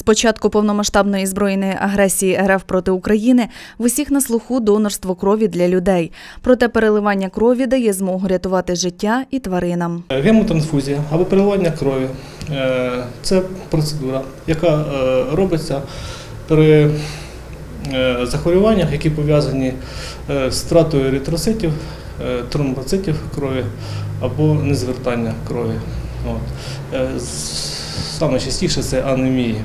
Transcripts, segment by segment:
З початку повномасштабної збройної агресії РФ проти України в усіх на слуху донорство крові для людей. Проте переливання крові дає змогу рятувати життя і тваринам. Гемотрансфузія або переливання крові е, це процедура, яка е, робиться при е, захворюваннях, які пов'язані з втратою еритроцитів, тромбоцитів крові або незвертання крові. От. Саме частіше це анемії.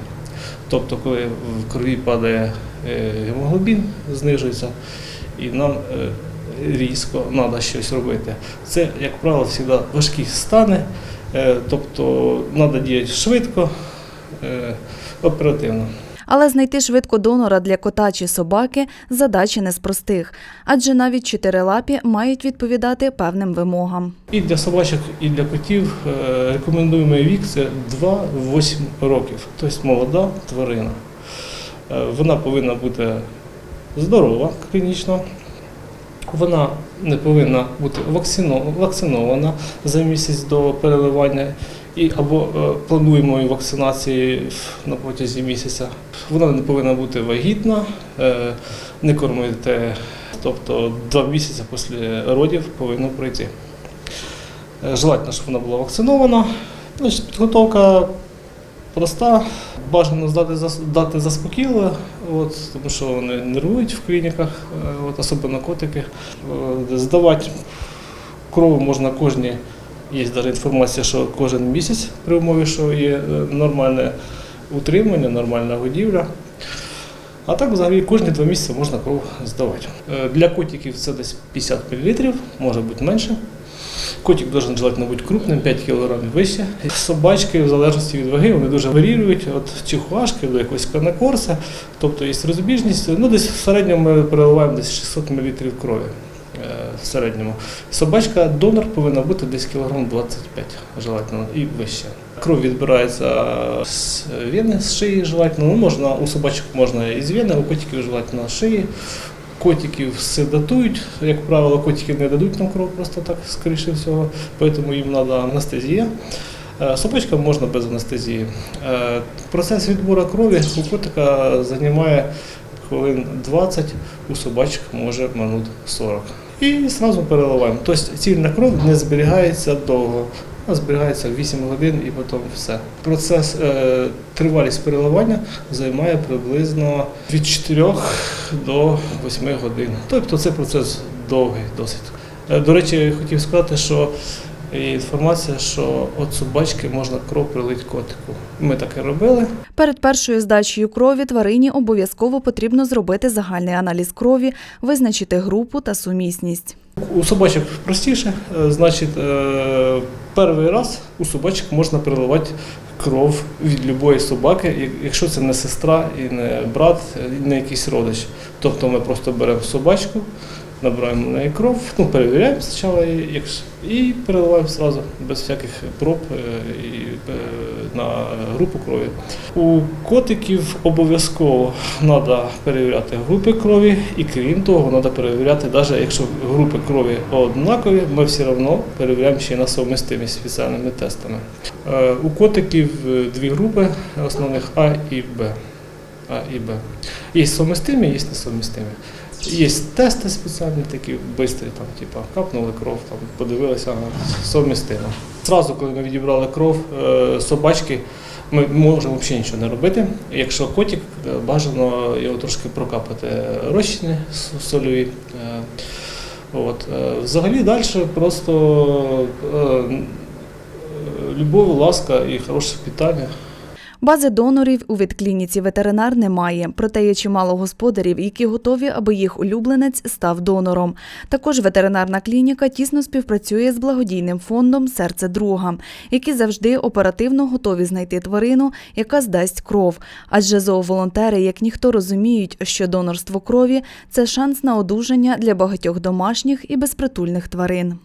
Тобто, коли в крові падає е, гемоглобін, знижується, і нам е, різко треба щось робити. Це, як правило, завжди важкі стани, е, тобто треба діяти швидко, оперативно. Але знайти швидко донора для кота чи собаки задача не з простих, адже навіть чотирилапі мають відповідати певним вимогам. І для собачок, і для котів е, рекомендуємий вік це 2-8 років, тобто молода тварина. Е, Вона повинна бути здорова клінічно, вона не повинна бути вакцинована за місяць до переливання. І або е, плануємо вакцинації на протязі місяця. Вона не повинна бути вагітна, е, не кормити, тобто два місяці після родів повинно пройти. Е, Желательно, щоб вона була вакцинована. Значить, підготовка проста. Бажано здати, дати заспокійливе, от, тому що вони нервують в клініках, от, особливо котики. Здавати кров можна кожні. Є навіть інформація, що кожен місяць при умові, що є е, нормальне утримання, нормальна годівля. А так взагалі кожні два місяці можна кров здавати. Е, Для котиків це десь 50 мл, може бути менше. Котик должен желательно бути крупним, 5 кг вище. Собачки, в залежності від ваги, вони дуже варіюють від чихуашки до якогось канакорса. Тобто є розбіжність. Ну, десь в середньому ми переливаємо десь 600 мл крові. В середньому. Собачка донор повинна бути десь кілограм 25 желательно і вище. Кров відбирається з вени, з шиї желательно. Ну, можна, у собачок можна і з вени, у котиків желательно з шиї. Котиків седатують, як правило, котики не дадуть нам кров просто так, скоріше всього, тому їм треба анестезія. Е, Собачкам можна без анестезії. Е, Процес відбору крові у котика займає хвилин 20, у собачок може минут 40. І одразу переливаємо. Тобто цільна кров не зберігається довго. Вона зберігається 8 годин і потім все. Процес е, тривалість переливання займає приблизно від 4 до 8 годин. Тобто це процес довгий досить. Е, До речі, я хотів сказати, що є інформація, що від собачки можна кров прилити котику. Ми таке робили. Перед першою здачею крові тварині обов'язково потрібно зробити загальний аналіз крові, визначити групу та сумісність. У собачок простіше, е, значить, е, перший раз у собачок можна переливати кров від будь-якої собаки, якщо це не сестра і не брат, і не якийсь родич. Тобто ми просто беремо собачку, набираємо на неї кров, ну, перевіряємо спочатку і переливаємо одразу, без всяких проб е, і, е, на групу крові. У котиків обов'язково треба перевіряти групи крові, і крім того, треба перевіряти, навіть якщо групи крові однакові, ми все одно перевіряємо ще на совмістимість спеціальними тестами. Е, У котиків дві групи основних А і Б. А і Б. Є совмістимі, є несовмістимі. Є тести спеціальні, такі швидкі, там, типу, капнули кров, там, подивилися, совмістимо. Зразу, коли ми відібрали кров е, собачки, ми можемо взагалі нічого не робити. Якщо котик, е, бажано його трошки прокапати розчини сольові. Е, От. Взагалі далі просто любов, ласка і хороше питання. Бази донорів у ветклініці ветеринар немає, проте є чимало господарів, які готові, аби їх улюбленець став донором. Також ветеринарна клініка тісно співпрацює з благодійним фондом Серце друга, які завжди оперативно готові знайти тварину, яка здасть кров. Адже зооволонтери, як ніхто розуміють, що донорство крові це шанс на одужання для багатьох домашніх і безпритульних тварин.